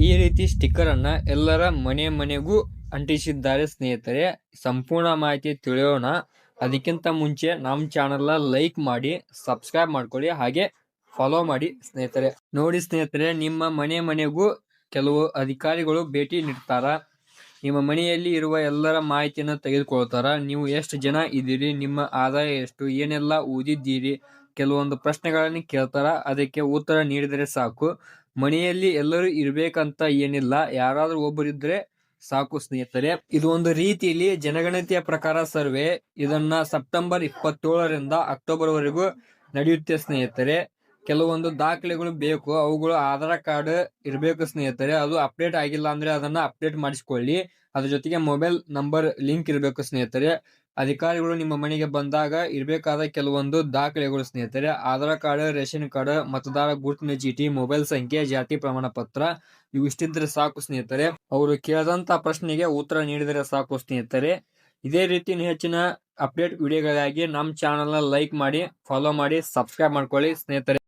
ಈ ರೀತಿ ಸ್ಟಿಕ್ಕರ್ ಅನ್ನ ಎಲ್ಲರ ಮನೆ ಮನೆಗೂ ಅಂಟಿಸಿದ್ದಾರೆ ಸ್ನೇಹಿತರೆ. ಸಂಪೂರ್ಣ ಮಾಹಿತಿ ತಿಳಿಯೋಣ. ಅದಕ್ಕಿಂತ ಮುಂಚೆ ನಮ್ಮ ಚಾನಲ್ ಲೈಕ್ ಮಾಡಿ ಸಬ್ಸ್ಕ್ರೈಬ್ ಮಾಡ್ಕೊಳ್ಳಿ, ಹಾಗೆ ಫಾಲೋ ಮಾಡಿ ಸ್ನೇಹಿತರೆ. ನೋಡಿ ಸ್ನೇಹಿತರೆ, ನಿಮ್ಮ ಮನೆ ಮನೆಗೂ ಕೆಲವು ಅಧಿಕಾರಿಗಳು ಭೇಟಿ ನೀಡ್ತಾರ. ನಿಮ್ಮ ಮನೆಯಲ್ಲಿ ಇರುವ ಎಲ್ಲರ ಮಾಹಿತಿಯನ್ನು ತೆಗೆದುಕೊಳ್ತಾರ. ನೀವು ಎಷ್ಟು ಜನ ಇದ್ದೀರಿ, ನಿಮ್ಮ ಆದಾಯ ಎಷ್ಟು, ಏನೆಲ್ಲ ಓದಿದ್ದೀರಿ ಕೆಲವೊಂದು ಪ್ರಶ್ನೆಗಳನ್ನು ಕೇಳ್ತಾರ, ಅದಕ್ಕೆ ಉತ್ತರ ನೀಡಿದರೆ ಸಾಕು. ಮನೆಯಲ್ಲಿ ಎಲ್ಲರೂ ಇರಬೇಕಂತ ಏನಿಲ್ಲ, ಯಾರಾದ್ರೂ ಒಬ್ಬರಿದ್ರೆ ಸಾಕು ಸ್ನೇಹಿತರೆ. ಇದು ಒಂದು ರೀತಿಯಲ್ಲಿ ಜನಗಣತಿಯ ಪ್ರಕಾರ ಸರ್ವೆ. ಇದನ್ನ ಸೆಪ್ಟೆಂಬರ್ ಇಪ್ಪತ್ತೇಳರಿಂದ ಅಕ್ಟೋಬರ್ ವರೆಗೂ ನಡೆಯುತ್ತೆ ಸ್ನೇಹಿತರೆ. ಕೆಲವೊಂದು ದಾಖಲೆಗಳು ಬೇಕು, ಅವುಗಳು ಆಧಾರ್ ಕಾರ್ಡ್ ಇರಬೇಕು ಸ್ನೇಹಿತರೆ. ಅದು ಅಪ್ಡೇಟ್ ಆಗಿಲ್ಲ ಅಂದ್ರೆ ಅದನ್ನ ಅಪ್ಡೇಟ್ ಮಾಡಿಸ್ಕೊಳ್ಳಿ. ಅದ್ರ ಜೊತೆಗೆ ಮೊಬೈಲ್ ನಂಬರ್ ಲಿಂಕ್ ಇರಬೇಕು ಸ್ನೇಹಿತರೆ. ಅಧಿಕಾರಿಗಳು ನಿಮ್ಮ ಮನೆಗೆ ಬಂದಾಗ ಇರಬೇಕಾದ ಕೆಲವೊಂದು ದಾಖಲೆಗಳು, ಸ್ನೇಹಿತರೆ. ಆಧಾರ್ ಕಾರ್ಡ್, ರೇಷನ್ ಕಾರ್ಡ್, ಮತದಾರ ಗುರುತಿನ ಚೀಟಿ, ಮೊಬೈಲ್ ಸಂಖ್ಯೆ, ಜಾತಿ ಪ್ರಮಾಣ ಪತ್ರ ಇವು ಇಷ್ಟಿದ್ರೆ ಸಾಕು, ಸ್ನೇಹಿತರೆ. ಅವರು ಕೇಳದಂತ ಪ್ರಶ್ನೆಗೆ ಉತ್ತರ ನೀಡಿದರೆ ಸಾಕು, ಸ್ನೇಹಿತರೆ. ಇದೇ ರೀತಿ ಹೆಚ್ಚಿನ ಅಪ್ಡೇಟ್ ವಿಡಿಯೋಗಳಿಗಾಗಿ ನಮ್ಮ ಚಾನಲ್ನ ಲೈಕ್ ಮಾಡಿ, ಫಾಲೋ ಮಾಡಿ, ಸಬ್ಸ್ಕ್ರೈಬ್ ಮಾಡ್ಕೊಳ್ಳಿ, ಸ್ನೇಹಿತರೆ.